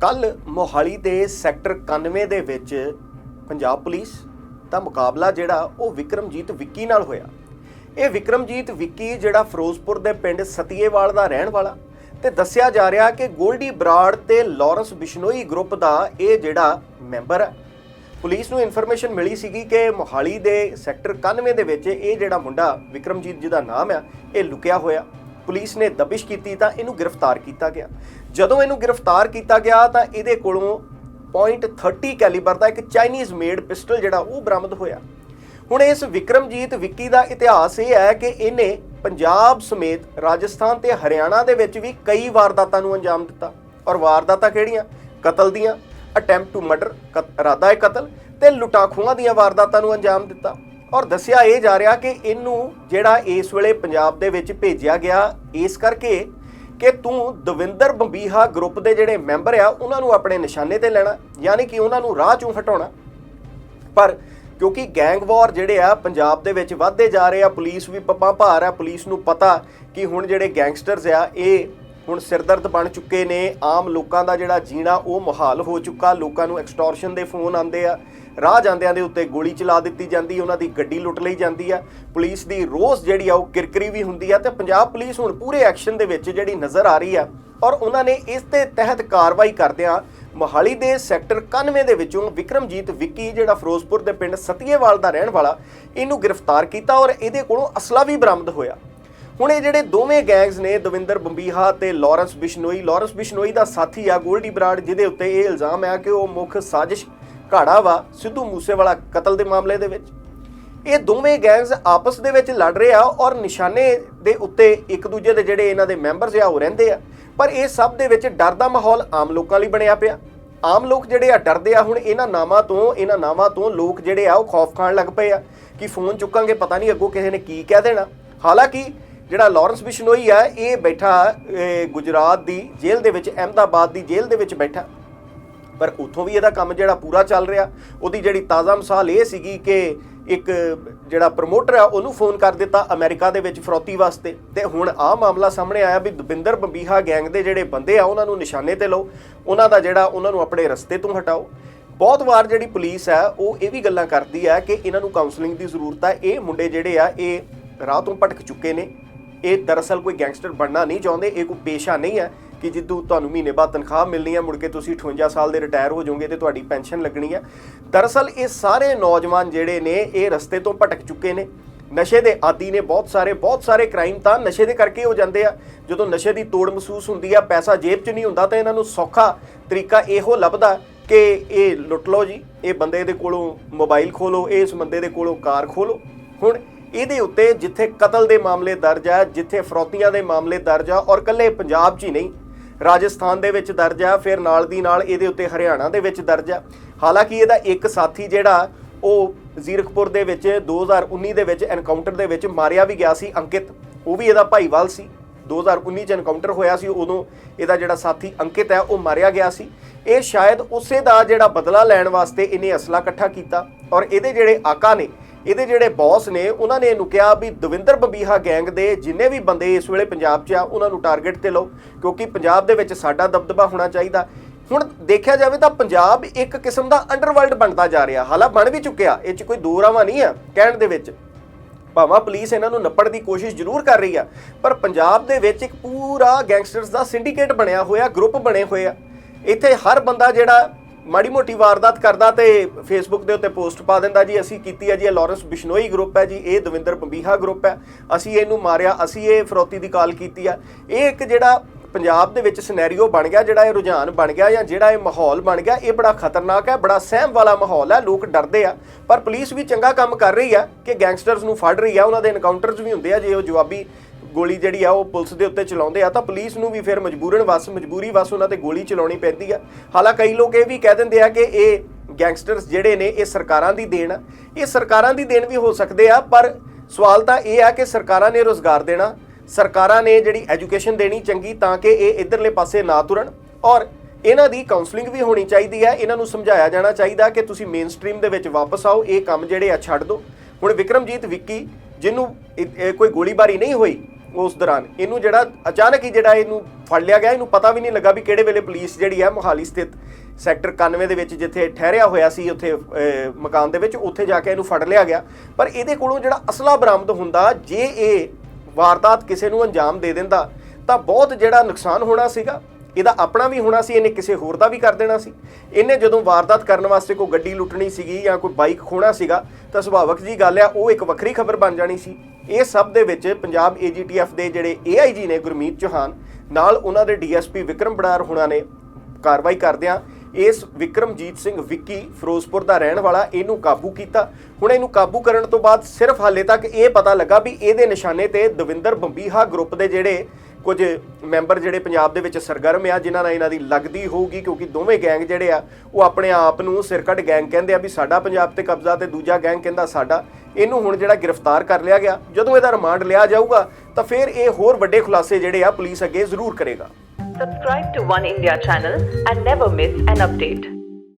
ਕੱਲ ਮੋਹਾਲੀ ਦੇ ਸੈਕਟਰ 91 ਦੇ ਵਿੱਚ ਪੰਜਾਬ ਪੁਲਿਸ ਦਾ ਮੁਕਾਬਲਾ ਜਿਹੜਾ, ਉਹ ਵਿਕਰਮਜੀਤ ਵਿੱਕੀ ਨਾਲ ਹੋਇਆ। ਇਹ ਵਿਕਰਮਜੀਤ ਵਿੱਕੀ ਜਿਹੜਾ ਫਿਰੋਜ਼ਪੁਰ ਦੇ ਪਿੰਡ ਸਤੀਏਵਾਲ ਦਾ ਰਹਿਣ ਵਾਲਾ ਤੇ ਦੱਸਿਆ ਜਾ ਰਿਹਾ ਕਿ ਗੋਲਡੀ ਬਰਾੜ ਤੇ ਲਾਰੈਂਸ ਬਿਸ਼ਨੋਈ ਗਰੁੱਪ ਦਾ ਇਹ ਜਿਹੜਾ ਮੈਂਬਰ ਹੈ। ਪੁਲਿਸ ਨੂੰ ਇਨਫੋਰਮੇਸ਼ਨ ਮਿਲੀ ਸੀਗੀ ਕਿ ਮੋਹਾਲੀ ਦੇ ਸੈਕਟਰ 91 ਦੇ ਵਿੱਚ ਇਹ ਜਿਹੜਾ ਮੁੰਡਾ ਵਿਕਰਮਜੀਤ ਜਿਹਦਾ ਨਾਮ ਆ ਇਹ ਲੁਕਿਆ ਹੋਇਆ। ਪੁਲਿਸ ਨੇ ਦਬਿਸ਼ ਕੀਤੀ ਤਾਂ ਇਹਨੂੰ ਗ੍ਰਿਫਤਾਰ ਕੀਤਾ ਗਿਆ। ਜਦੋਂ ਇਹਨੂੰ ਗ੍ਰਿਫਤਾਰ ਕੀਤਾ ਗਿਆ ਤਾਂ ਇਹਦੇ ਕੋਲੋਂ .30 ਕੈਲੀਬਰ ਦਾ ਇੱਕ ਚਾਈਨੀਜ਼ ਮੇਡ ਪਿਸਟਲ ਜਿਹੜਾ ਉਹ ਬਰਾਮਦ ਹੋਇਆ। ਹੁਣ ਇਸ ਵਿਕਰਮਜੀਤ ਵਿੱਕੀ ਦਾ ਇਤਿਹਾਸ ਇਹ ਹੈ ਕਿ ਇਹਨੇ ਪੰਜਾਬ ਸਮੇਤ ਰਾਜਸਥਾਨ ਤੇ ਹਰਿਆਣਾ ਦੇ ਵਿੱਚ ਵੀ ਕਈ ਵਾਰਦਾਤਾਂ ਨੂੰ ਅੰਜਾਮ ਦਿੱਤਾ। ਔਰ ਵਾਰਦਾਤਾਂ ਕਿਹੜੀਆਂ? ਕਤਲ ਦੀਆਂ ਅਟੈਂਪਟ ਟੂ ਮਰਡਰ ਇਰਾਦਾ ਹੈ ਕਤਲ ਤੇ ਲੁਟਾਖੂਆਂ ਦੀਆਂ ਵਾਰਦਾਤਾਂ ਨੂੰ ਅੰਜਾਮ ਦਿੱਤਾ। ਔਰ ਦੱਸਿਆ ਇਹ ਜਾ ਰਿਹਾ ਕਿ ਇਹਨੂੰ ਜਿਹੜਾ ਇਸ ਵੇਲੇ ਪੰਜਾਬ ਦੇ ਵਿੱਚ ਭੇਜਿਆ ਗਿਆ, ਇਸ ਕਰਕੇ ਕਿ ਤੂੰ ਦਵਿੰਦਰ ਬੰਬੀਹਾ ਗਰੁੱਪ ਦੇ ਜਿਹੜੇ ਮੈਂਬਰ ਆ, ਉਹਨਾਂ ਨੂੰ ਆਪਣੇ ਨਿਸ਼ਾਨੇ ਤੇ ਲੈਣਾ, ਯਾਨੀ ਕਿ ਉਹਨਾਂ ਨੂੰ ਰਾਹ ਚੋਂ ਹਟਾਉਣਾ। ਪਰ ਕਿਉਂਕਿ ਗੈਂਗ ਵਾਰ ਜਿਹੜੇ ਆ, ਪੰਜਾਬ ਦੇ ਵਿੱਚ ਵੱਧਦੇ ਜਾ ਰਹੇ ਆ, ਪੁਲਿਸ ਵੀ ਪੱਪਾ ਭਾਰ ਆ, ਪੁਲਿਸ ਨੂੰ ਪਤਾ ਕਿ ਹੁਣ ਜਿਹੜੇ ਗੈਂਗਸਟਰਸ ਆ, ਇਹ ਹੁਣ ਸਿਰਦਰਦ ਬਣ ਚੁੱਕੇ ਨੇ। ਆਮ ਲੋਕਾਂ ਦਾ ਜਿਹੜਾ ਜੀਣਾ, ਉਹ ਮੁਹਾਲ ਹੋ ਚੁੱਕਾ। ਲੋਕਾਂ ਨੂੰ ਐਕਸਟੋਰਸ਼ਨ ਦੇ ਫੋਨ ਆਉਂਦੇ ਆ। ਰਾਹ ਜਾਂਦਿਆਂ ਦੇ ਉੱਤੇ ਗੋਲੀ ਚਲਾ ਦਿੱਤੀ ਜਾਂਦੀ, ਉਹਨਾਂ ਦੀ ਗੱਡੀ ਲੁੱਟ ਲਈ ਜਾਂਦੀ ਆ। ਪੁਲਿਸ ਦੀ ਰੋਜ਼ ਜਿਹੜੀ ਆ, ਉਹ ਕਿਰਕਰੀ ਵੀ ਹੁੰਦੀ ਆ ਤੇ ਪੰਜਾਬ ਪੁਲਿਸ ਹੁਣ ਪੂਰੇ ਐਕਸ਼ਨ ਦੇ ਵਿੱਚ ਜਿਹੜੀ ਨਜ਼ਰ ਆ ਰਹੀ ਆ ਔਰ ਉਹਨਾਂ ਨੇ ਇਸ ਦੇ ਤਹਿਤ ਕਾਰਵਾਈ ਕਰਦਿਆਂ ਮੋਹਾਲੀ ਦੇ ਸੈਕਟਰ 91 ਦੇ ਵਿੱਚੋਂ ਵਿਕਰਮਜੀਤ ਵਿੱਕੀ, ਜਿਹੜਾ ਫਿਰੋਜ਼ਪੁਰ ਦੇ ਪਿੰਡ ਸਤੀਏਵਾਲ ਦਾ ਰਹਿਣ ਵਾਲਾ, ਇਹਨੂੰ ਗ੍ਰਿਫਤਾਰ ਕੀਤਾ ਔਰ ਇਹਦੇ ਕੋਲੋਂ ਅਸਲਾ ਵੀ ਬਰਾਮਦ ਹੋਇਆ। ਹੁਣ ਇਹ ਜਿਹੜੇ ਦੋਵੇਂ ਗੈਂਗਸ ਨੇ, ਦਵਿੰਦਰ ਬੰਬੀਹਾ ਤੇ ਲਾਰੈਂਸ ਬਿਸ਼ਨੋਈ ਲਾਰੈਂਸ ਬਿਸ਼ਨੋਈ ਦਾ ਸਾਥੀ ਆ, ਗੋਲਡੀ ਬਰਾੜ, ਜਿਹਦੇ ਉੱਤੇ ਇਹ ਇਲਜ਼ਾਮ ਆ ਕਿ ਉਹ ਮੁੱਖ ਸਾਜ਼ਿਸ਼ ਘਾੜਾ ਵਾ, ਸਿੱਧੂ ਮੂਸੇਵਾਲਾ ਕਤਲ ਦੇ ਮਾਮਲੇ ਦੇ ਵਿੱਚ। ਇਹ ਦੋਵੇਂ ਗੈਂਗਸ ਆਪਸ ਦੇ ਵਿੱਚ ਲੜ ਰਹੇ ਆ ਔਰ ਨਿਸ਼ਾਨੇ ਦੇ ਉੱਤੇ ਇੱਕ ਦੂਜੇ ਦੇ ਜਿਹੜੇ ਇਹਨਾਂ ਦੇ ਮੈਂਬਰਸ ਆ, ਉਹ ਰਹਿੰਦੇ ਆ। ਪਰ ਇਹ ਸਭ ਦੇ ਵਿੱਚ ਡਰ ਦਾ ਮਾਹੌਲ ਆਮ ਲੋਕਾਂ ਲਈ ਬਣਿਆ ਪਿਆ। ਆਮ ਲੋਕ ਜਿਹੜੇ ਆ, ਡਰਦੇ ਆ, ਹੁਣ ਇਹਨਾਂ ਨਾਮਾਂ ਤੋਂ, ਇਹਨਾਂ ਨਾਮਾਂ ਤੋਂ ਲੋਕ ਜਿਹੜੇ ਆ, ਉਹ ਖੌਫ ਖਾਣ ਲੱਗ ਪਏ ਆ ਕਿ ਫੋਨ ਚੁੱਕਾਂਗੇ, ਪਤਾ ਨਹੀਂ ਅੱਗੋਂ ਕਿਸੇ ਨੇ ਕੀ ਕਹਿ ਦੇਣਾ। ਹਾਲਾਂਕਿ ਜਿਹੜਾ ਲਾਰੈਂਸ ਬਿਸ਼ਨੋਈ ਆ, ਇਹ ਬੈਠਾ ਗੁਜਰਾਤ ਦੀ ਜੇਲ੍ਹ ਦੇ ਵਿੱਚ, ਅਹਿਮਦਾਬਾਦ ਦੀ ਜੇਲ੍ਹ ਦੇ ਵਿੱਚ ਬੈਠਾ। ਪਰ ਉੱਥੋਂ ਵੀ ਇਹਦਾ ਕੰਮ ਜਿਹੜਾ ਪੂਰਾ ਚੱਲ ਰਿਹਾ। ਉਹਦੀ ਜਿਹੜੀ ਤਾਜ਼ਾ ਮਿਸਾਲ ਇਹ ਸੀਗੀ ਕਿ ਇੱਕ ਜਿਹੜਾ ਪ੍ਰਮੋਟਰ ਆ, ਉਹਨੂੰ ਫੋਨ ਕਰ ਦਿੱਤਾ ਅਮਰੀਕਾ ਦੇ ਵਿੱਚ ਫਰੋਤੀ ਵਾਸਤੇ। ਤੇ ਹੁਣ ਆਹ ਮਾਮਲਾ ਸਾਹਮਣੇ ਆਇਆ ਵੀ ਦਵਿੰਦਰ ਬੰਬੀਹਾ ਗੈਂਗ ਦੇ ਜਿਹੜੇ ਬੰਦੇ ਆ, ਉਹਨਾਂ ਨੂੰ ਨਿਸ਼ਾਨੇ ਤੇ ਲਓ। ਉਹਨਾਂ ਦਾ ਜਿਹੜਾ, ਉਹਨਾਂ ਨੂੰ ਆਪਣੇ ਰਸਤੇ ਤੋਂ ਹਟਾਓ। ਬਹੁਤ ਵਾਰ ਜਿਹੜੀ ਪੁਲਿਸ ਹੈ ਉਹ ਇਹ ਵੀ ਗੱਲਾਂ ਕਰਦੀ ਹੈ ਕਿ ਇਹਨਾਂ ਨੂੰ ਕਾਉਂਸਲਿੰਗ ਦੀ ਜ਼ਰੂਰਤ ਹੈ ਇਹ ਮੁੰਡੇ ਜਿਹੜੇ ਆ, ਇਹ ਰਾਹ ਤੋਂ ਭਟਕ ਚੁੱਕੇ ਨੇ। ਇਹ ਦਰਅਸਲ ਕੋਈ ਗੈਂਗਸਟਰ ਬਣਨਾ ਨਹੀਂ ਚਾਹੁੰਦੇ, ਇਹ ਕੋਈ ਪੇਸ਼ਾ ਨਹੀਂ ਹੈ ਕਿ ਜਿੱਦੋਂ ਤੁਹਾਨੂੰ ਮਹੀਨੇ ਬਾਅਦ ਤਨਖਾਹ ਮਿਲਣੀ ਹੈ, ਮੁੜ ਕੇ ਤੁਸੀਂ 58 ਸਾਲ ਦੇ ਰਿਟਾਇਰ ਹੋ ਜਾਓਗੇ ਤੇ ਤੁਹਾਡੀ ਪੈਨਸ਼ਨ ਲੱਗਣੀ ਹੈ। ਦਰਅਸਲ ਇਹ ਸਾਰੇ ਨੌਜਵਾਨ ਜਿਹੜੇ ਨੇ, ਇਹ ਰਸਤੇ ਤੋਂ ਭਟਕ ਚੁੱਕੇ ਨੇ। ਨਸ਼ੇ ਦੇ ਆਦੀ ਨੇ ਬਹੁਤ ਸਾਰੇ ਬਹੁਤ ਸਾਰੇ ਕ੍ਰਾਈਮ ਤਾਂ ਨਸ਼ੇ ਦੇ ਕਰਕੇ ਹੋ ਜਾਂਦੇ ਆ। ਜਦੋਂ ਨਸ਼ੇ ਦੀ ਤੋੜ ਮਹਿਸੂਸ ਹੁੰਦੀ ਆ, ਪੈਸਾ ਜੇਬ 'ਚ ਨਹੀਂ ਹੁੰਦਾ ਤਾਂ ਇਹਨਾਂ ਨੂੰ ਸੌਖਾ ਤਰੀਕਾ ਇਹੋ ਲੱਭਦਾ ਕਿ ਇਹ ਲੁੱਟ ਲਓ ਜੀ, ਇਹ ਬੰਦੇ ਦੇ ਕੋਲੋਂ ਮੋਬਾਈਲ ਖੋਲੋ, ਇਸ ਬੰਦੇ ਦੇ ਕੋਲੋਂ ਕਾਰ ਖੋਲੋ। ਹੁਣ ਇਹਦੇ ਉੱਤੇ ਜਿੱਥੇ ਕਤਲ ਦੇ ਮਾਮਲੇ ਦਰਜ ਆ, ਜਿੱਥੇ ਫਰੋਤੀਆਂ ਦੇ ਮਾਮਲੇ ਦਰਜ ਆ ਔਰ ਕੱਲੇ ਪੰਜਾਬ 'ਚ ਹੀ ਨਹੀਂ, ਰਾਜਸਥਾਨ ਦੇ ਵਿੱਚ ਦਰਜ ਆ, ਫਿਰ ਨਾਲ ਦੀ ਨਾਲ ਇਹਦੇ ਉੱਤੇ ਹਰਿਆਣਾ ਦੇ ਵਿੱਚ ਦਰਜ ਆ। ਹਾਲਾਂਕਿ ਇਹਦਾ ਇੱਕ ਸਾਥੀ ਜਿਹੜਾ, ਉਹ ਜ਼ੀਰਕਪੁਰ ਦੇ ਵਿੱਚ 2019 ਦੇ ਵਿੱਚ ਐਨਕਾਊਂਟਰ ਦੇ ਵਿੱਚ ਮਾਰਿਆ ਵੀ ਗਿਆ ਸੀ ਅੰਕਿਤ। ਉਹ ਵੀ ਇਹਦਾ ਭਾਈਵਾਲ ਸੀ। 2019 ਚ ਐਨਕਾਊਂਟਰ ਹੋਇਆ ਸੀ, ਉਦੋਂ ਇਹਦਾ ਜਿਹੜਾ ਸਾਥੀ ਅੰਕਿਤ ਹੈ, ਉਹ ਮਾਰਿਆ ਗਿਆ ਸੀ। ਇਹ ਸ਼ਾਇਦ ਉਸੇ ਦਾ ਜਿਹੜਾ ਬਦਲਾ ਲੈਣ ਵਾਸਤੇ ਇਹਨੇ ਅਸਲਾ ਇਕੱਠਾ ਕੀਤਾ ਔਰ ਇਹਦੇ ਜਿਹੜੇ ਆਕਾ ਨੇ ਇਹਦੇ ਜਿਹੜੇ ਬੌਸ ਨੇ, ਉਹਨਾਂ ਨੇ ਇਹਨੂੰ ਕਿਹਾ ਵੀ ਦਵਿੰਦਰ ਬੰਬੀਹਾ ਗੈਂਗ ਦੇ ਜਿੰਨੇ ਵੀ ਬੰਦੇ ਇਸ ਵੇਲੇ ਪੰਜਾਬ 'ਚ ਆ, ਉਹਨਾਂ ਨੂੰ ਟਾਰਗੇਟ ਤੇ ਲਓ, ਕਿਉਂਕਿ ਪੰਜਾਬ ਦੇ ਵਿੱਚ ਸਾਡਾ ਦਬਦਬਾ ਹੋਣਾ ਚਾਹੀਦਾ। ਹੁਣ ਦੇਖਿਆ ਜਾਵੇ ਤਾਂ ਪੰਜਾਬ ਇੱਕ ਕਿਸਮ ਦਾ ਅੰਡਰਵਰਲਡ ਬਣਦਾ ਜਾ ਰਿਹਾ। ਹਾਲਾ ਬਣ ਵੀ ਚੁੱਕਿਆ, ਇਹ 'ਚ ਕੋਈ ਦੋ ਰਾਵਾਂ ਨਹੀਂ ਆ ਕਹਿਣ ਦੇ ਵਿੱਚ। ਭਾਵੇਂ ਪੁਲਿਸ ਇਹਨਾਂ ਨੂੰ ਨੱਪੜ ਦੀ ਕੋਸ਼ਿਸ਼ ਜ਼ਰੂਰ ਕਰ ਰਹੀ ਆ, ਪਰ ਪੰਜਾਬ ਦੇ ਵਿੱਚ ਇੱਕ ਪੂਰਾ ਗੈਂਗਸਟਰਸ ਦਾ ਸਿੰਡੀਕੇਟ ਬਣਿਆ ਹੋਇਆ ਗਰੁੱਪ ਬਣੇ ਹੋਏ ਆ। ਇੱਥੇ ਹਰ ਬੰਦਾ ਜਿਹੜਾ ਮਾੜੀ ਮੋਟੀ ਵਾਰਦਾਤ ਕਰਦਾ ਤੇ ਫੇਸਬੁੱਕ ਦੇ ਉੱਤੇ ਪੋਸਟ ਪਾ ਦਿੰਦਾ ਜੀ, ਅਸੀਂ ਕੀਤੀ ਹੈ ਜੀ, ਇਹ ਲਾਰੈਂਸ ਬਿਸ਼ਨੋਈ ਗਰੁੱਪ ਹੈ ਜੀ, ਇਹ ਦਵਿੰਦਰ ਬੰਬੀਹਾ ਗਰੁੱਪ ਹੈ। ਅਸੀਂ ਇਹਨੂੰ ਮਾਰਿਆ, ਅਸੀਂ ਇਹ ਫਰੋਤੀ ਦੀ ਕਾਲ ਕੀਤੀ ਆ ਇਹ ਇੱਕ ਜਿਹੜਾ ਪੰਜਾਬ ਦੇ ਵਿੱਚ ਸਿਨੈਰੀਓ ਬਣ ਗਿਆ, ਜਿਹੜਾ ਇਹ ਰੁਝਾਨ ਬਣ ਗਿਆ ਜਾਂ ਜਿਹੜਾ ਇਹ ਮਾਹੌਲ ਬਣ ਗਿਆ, ਇਹ ਬੜਾ ਖਤਰਨਾਕ ਹੈ, ਬੜਾ ਸਹਿਮ ਵਾਲਾ ਮਾਹੌਲ ਹੈ, ਲੋਕ ਡਰਦੇ ਆ। ਪਰ ਪੁਲਿਸ ਵੀ ਚੰਗਾ ਕੰਮ ਕਰ ਰਹੀ ਆ ਕਿ ਗੈਂਗਸਟਰਸ ਨੂੰ ਫੜ ਰਹੀ ਆ ਉਹਨਾਂ ਦੇ ਐਨਕਾਊਂਟਰਸ ਵੀ ਹੁੰਦੇ ਆ, ਜੇ ਉਹ ਜਵਾਬੀ ਗੋਲੀ ਜਿਹੜੀ ਆ ਉਹ ਪੁਲਿਸ ਦੇ ਉੱਤੇ ਚਲਾਉਂਦੇ ਆ ਤਾਂ ਪੁਲਿਸ ਨੂੰ ਵੀ ਫਿਰ ਮਜਬੂਰਨ ਵਸ, ਮਜਬੂਰੀ ਵਸ ਉਹਨਾਂ ਤੇ ਗੋਲੀ ਚਲਾਉਣੀ ਪੈਂਦੀ ਆ। ਹਾਲਾਂਕਿ ਕਈ ਲੋਕ ਇਹ ਵੀ ਕਹਿ ਦਿੰਦੇ ਆ ਕਿ ਇਹ ਗੈਂਗਸਟਰਸ ਜਿਹੜੇ ਨੇ, ਇਹ ਸਰਕਾਰਾਂ ਦੀ ਦੇਣ ਆ। ਇਹ ਸਰਕਾਰਾਂ ਦੀ ਦੇਣ ਵੀ ਹੋ ਸਕਦੇ ਆ, ਪਰ ਸਵਾਲ ਤਾਂ ਇਹ ਆ ਕਿ ਸਰਕਾਰਾਂ ਨੇ ਰੋਜ਼ਗਾਰ ਦੇਣਾ, ਸਰਕਾਰਾਂ ਨੇ ਜਿਹੜੀ ਐਜੂਕੇਸ਼ਨ ਦੇਣੀ ਚੰਗੀ ਤਾਂ ਕਿ ਇਹ ਇਧਰਲੇ ਪਾਸੇ ਨਾ ਤੁਰਨ ਔਰ ਇਹਨਾਂ ਦੀ ਕਾਉਂਸਲਿੰਗ ਵੀ ਹੋਣੀ ਚਾਹੀਦੀ ਹੈ ਇਹਨਾਂ ਨੂੰ ਸਮਝਾਇਆ ਜਾਣਾ ਚਾਹੀਦਾ ਕਿ ਤੁਸੀਂ ਮੇਨ ਸਟ੍ਰੀਮ ਦੇ ਵਿੱਚ ਵਾਪਸ ਆਓ, ਇਹ ਕੰਮ ਜਿਹੜੇ ਆ ਛੱਡ ਦਿਓ। ਹੁਣ ਵਿਕਰਮਜੀਤ ਵਿੱਕੀ, ਜਿਹਨੂੰ ਕੋਈ ਗੋਲੀਬਾਰੀ ਨਹੀਂ ਹੋਈ ਉਸ ਦੌਰਾਨ। ਇਹਨੂੰ ਜਿਹੜਾ ਅਚਾਨਕ ਹੀ ਜਿਹੜਾ ਇਹਨੂੰ ਫੜ ਲਿਆ ਗਿਆ, ਇਹਨੂੰ ਪਤਾ ਵੀ ਨਹੀਂ ਲੱਗਾ ਵੀ ਕਿਹੜੇ ਵੇਲੇ ਪੁਲਿਸ ਜਿਹੜੀ ਹੈ ਮੋਹਾਲੀ ਸਥਿਤ ਸੈਕਟਰ 91 ਦੇ ਵਿੱਚ ਜਿੱਥੇ ਠਹਿਰਿਆ ਹੋਇਆ ਸੀ, ਉੱਥੇ ਮਕਾਨ ਦੇ ਵਿੱਚ, ਉੱਥੇ ਜਾ ਕੇ ਇਹਨੂੰ ਫੜ ਲਿਆ ਗਿਆ। ਪਰ ਇਹਦੇ ਕੋਲੋਂ ਜਿਹੜਾ ਅਸਲਾ ਬਰਾਮਦ ਹੁੰਦਾ, ਜੇ ਇਹ ਵਾਰਦਾਤ ਕਿਸੇ ਨੂੰ ਅੰਜਾਮ ਦੇ ਦਿੰਦਾ, ਤਾਂ ਬਹੁਤ ਜਿਹੜਾ ਨੁਕਸਾਨ ਹੋਣਾ ਸੀਗਾ। ਇਹਦਾ ਆਪਣਾ ਵੀ ਹੋਣਾ ਸੀ, ਇਹਨੇ ਕਿਸੇ ਹੋਰ ਦਾ ਵੀ ਕਰ ਦੇਣਾ ਸੀ। ਇਹਨੇ ਜਦੋਂ ਵਾਰਦਾਤ ਕਰਨ ਵਾਸਤੇ ਕੋਈ ਗੱਡੀ ਲੁੱਟਣੀ ਸੀਗੀ ਜਾਂ ਕੋਈ ਬਾਈਕ ਖੋਣਾ ਸੀਗਾ, ਤਾਂ ਸੁਭਾਵਕ ਜੀ ਗੱਲ ਆ, ਉਹ ਇੱਕ ਵੱਖਰੀ ਖਬਰ ਬਣ ਜਾਣੀ ਸੀ। ਇਹ ਸਭ ਦੇ ਵਿੱਚ ਪੰਜਾਬ ਏਜੀਟੀਐਫ ਦੇ ਜਿਹੜੇ ਏਆਈਜੀ ਨੇ ਗੁਰਮੀਤ ਚੌਹਾਨ, ਨਾਲ ਉਹਨਾਂ ਦੇ ਡੀਐਸਪੀ ਵਿਕਰਮ ਬੜਾਰ ਹੁਣਾਂ ਨੇ ਕਾਰਵਾਈ ਕਰਦਿਆਂ, ਇਸ ਵਿਕਰਮਜੀਤ ਸਿੰਘ ਵਿੱਕੀ ਫਿਰੋਜ਼ਪੁਰ ਦਾ ਰਹਿਣ ਵਾਲਾ, ਇਹਨੂੰ ਕਾਬੂ ਕੀਤਾ। ਹੁਣ ਇਹਨੂੰ ਕਾਬੂ ਕਰਨ ਤੋਂ ਬਾਅਦ ਸਿਰਫ ਹਾਲੇ ਤੱਕ ਇਹ ਪਤਾ ਲੱਗਾ ਵੀ ਇਹਦੇ ਨਿਸ਼ਾਨੇ ਤੇ ਦਵਿੰਦਰ ਬੰਬੀਹਾ ਗਰੁੱਪ ਦੇ ਜਿਹੜੇ ਕੁਝ ਮੈਂਬਰ ਜਿਹੜੇ ਪੰਜਾਬ ਦੇ ਵਿੱਚ ਸਰਗਰਮ ਆ, ਜਿਨ੍ਹਾਂ ਨਾਲ ਇਹਨਾਂ ਦੀ ਲੱਗਦੀ ਹੋਊਗੀ, ਕਿਉਂਕਿ ਦੋਵੇਂ ਗੈਂਗ ਜਿਹੜੇ ਆ, ਉਹ ਆਪਣੇ ਆਪ ਨੂੰ ਸਿਰਕੱਟ ਗੈਂਗ ਕਹਿੰਦੇ ਆ ਵੀ ਸਾਡਾ ਪੰਜਾਬ ਤੇ ਕਬਜ਼ਾ ਤੇ ਦੂਜਾ ਗੈਂਗ ਕਹਿੰਦਾ ਸਾਡਾ। ਇਹਨੂੰ ਹੁਣ ਜਿਹੜਾ ਗ੍ਰਿਫਤਾਰ ਕਰ ਲਿਆ ਗਿਆ, ਜਦੋਂ ਇਹਦਾ ਰਿਮਾਂਡ ਲਿਆ ਜਾਊਗਾ, ਤਾਂ ਫਿਰ ਇਹ ਹੋਰ ਵੱਡੇ ਖੁਲਾਸੇ ਜਿਹੜੇ ਆ ਪੁਲਿਸ ਅੱਗੇ ਜ਼ਰੂਰ ਕਰੇਗਾ Subscribe to One India channel and never miss an update.